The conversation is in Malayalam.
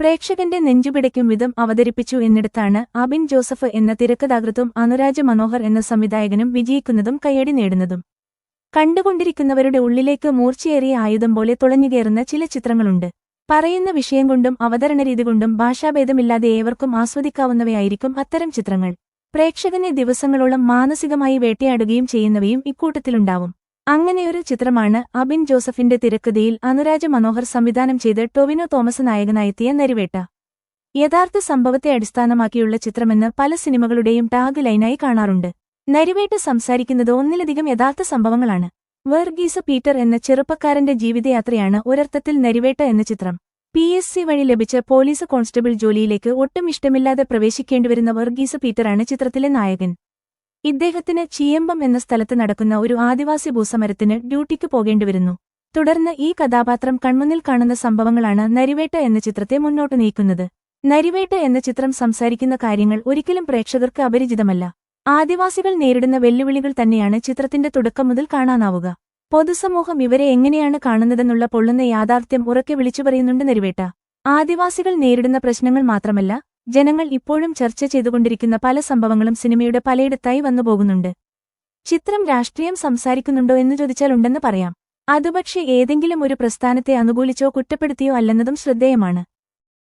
പ്രേക്ഷകന്റെ നെഞ്ചുപിടയ്ക്കും വിധം അവതരിപ്പിച്ചു എന്നിടത്താണ് അബിൻ ജോസഫ് എന്ന തിരക്കഥാകൃത്തും അനുരാജ് മനോഹർ എന്ന സംവിധായകനും വിജയിക്കുന്നതും കയ്യടി നേടുന്നതും. കണ്ടുകൊണ്ടിരിക്കുന്നവരുടെ ഉള്ളിലേക്ക് മൂർച്ചയേറിയ ആയുധം പോലെ തുളഞ്ഞുകയറുന്ന ചില ചിത്രങ്ങളുണ്ട്. പറയുന്ന വിഷയം കൊണ്ടും അവതരണ രീതി കൊണ്ടും ഭാഷാഭേദമില്ലാതെ ഏവർക്കും ആസ്വദിക്കാവുന്നവയായിരിക്കും അത്തരം ചിത്രങ്ങൾ. പ്രേക്ഷകനെ ദിവസങ്ങളോളം മാനസികമായി വേട്ടയാടുകയും ചെയ്യുന്നവയും ഇക്കൂട്ടത്തിലുണ്ടാവും. അങ്ങനെയൊരു ചിത്രമാണ് അബിൻ ജോസഫിന്റെ തിരക്കഥയിൽ അനുരാജ മനോഹർ സംവിധാനം ചെയ്ത് ടൊവിനോ തോമസ് നായകനായെത്തിയ നരിവേട്ട. യഥാർത്ഥ സംഭവത്തെ അടിസ്ഥാനമാക്കിയുള്ള ചിത്രമെന്ന് പല സിനിമകളുടെയും ടാഗ് ലൈനായി കാണാറുണ്ട്. നരിവേട്ട സംസാരിക്കുന്നത് ഒന്നിലധികം യഥാർത്ഥ സംഭവങ്ങളാണ്. വെർഗീസ പീറ്റർ എന്ന ചെറുപ്പക്കാരന്റെ ജീവിതയാത്രയാണ് ഒരർത്ഥത്തിൽ നരിവേട്ട എന്ന ചിത്രം. പി എസ് സി വഴി ലഭിച്ച പോലീസ് കോൺസ്റ്റബിൾ ജോലിയിലേക്ക് ഒട്ടും ഇഷ്ടമില്ലാതെ പ്രവേശിക്കേണ്ടിവരുന്ന വർഗീസ് പീറ്ററാണ് ചിത്രത്തിലെ നായകൻ. ഇദ്ദേഹത്തിന് ചീയമ്പം എന്ന സ്ഥലത്ത് നടക്കുന്ന ഒരു ആദിവാസി ഭൂസമരത്തിന് ഡ്യൂട്ടിക്ക് പോകേണ്ടിവരുന്നു. തുടർന്ന് ഈ കഥാപാത്രം കൺമുന്നിൽ കാണുന്ന സംഭവങ്ങളാണ് നരിവേട്ട എന്ന ചിത്രത്തെ മുന്നോട്ട് നീക്കുന്നത്. നരിവേട്ട എന്ന ചിത്രം സംസാരിക്കുന്ന കാര്യങ്ങൾ ഒരിക്കലും പ്രേക്ഷകർക്ക് അപരിചിതമല്ല. ആദിവാസികൾ നേരിടുന്ന വെല്ലുവിളികൾ തന്നെയാണ് ചിത്രത്തിന്റെ തുടക്കം മുതൽ കാണാനാവുക. പൊതുസമൂഹം ഇവരെ എങ്ങനെയാണ് കാണുന്നതെന്നുള്ള പൊള്ളുന്ന യാഥാർത്ഥ്യം ഉറക്കെ വിളിച്ചു പറയുന്നുണ്ട് നരിവേട്ട. ആദിവാസികൾ നേരിടുന്ന പ്രശ്നങ്ങൾ മാത്രമല്ല ജനങ്ങൾ ഇപ്പോഴും ചർച്ച ചെയ്തുകൊണ്ടിരിക്കുന്ന പല സംഭവങ്ങളും സിനിമയുടെ പലയിടത്തായി വന്നുപോകുന്നുണ്ട് ചിത്രം രാഷ്ട്രീയം സംസാരിക്കുന്നുണ്ടോ എന്ന് ചോദിച്ചാൽ ഉണ്ടെന്ന് പറയാം. അതുപക്ഷെ ഏതെങ്കിലും ഒരു പ്രസ്ഥാനത്തെ അനുകൂലിച്ചോ കുറ്റപ്പെടുത്തിയോ അല്ലെന്നതും ശ്രദ്ധേയമാണ്.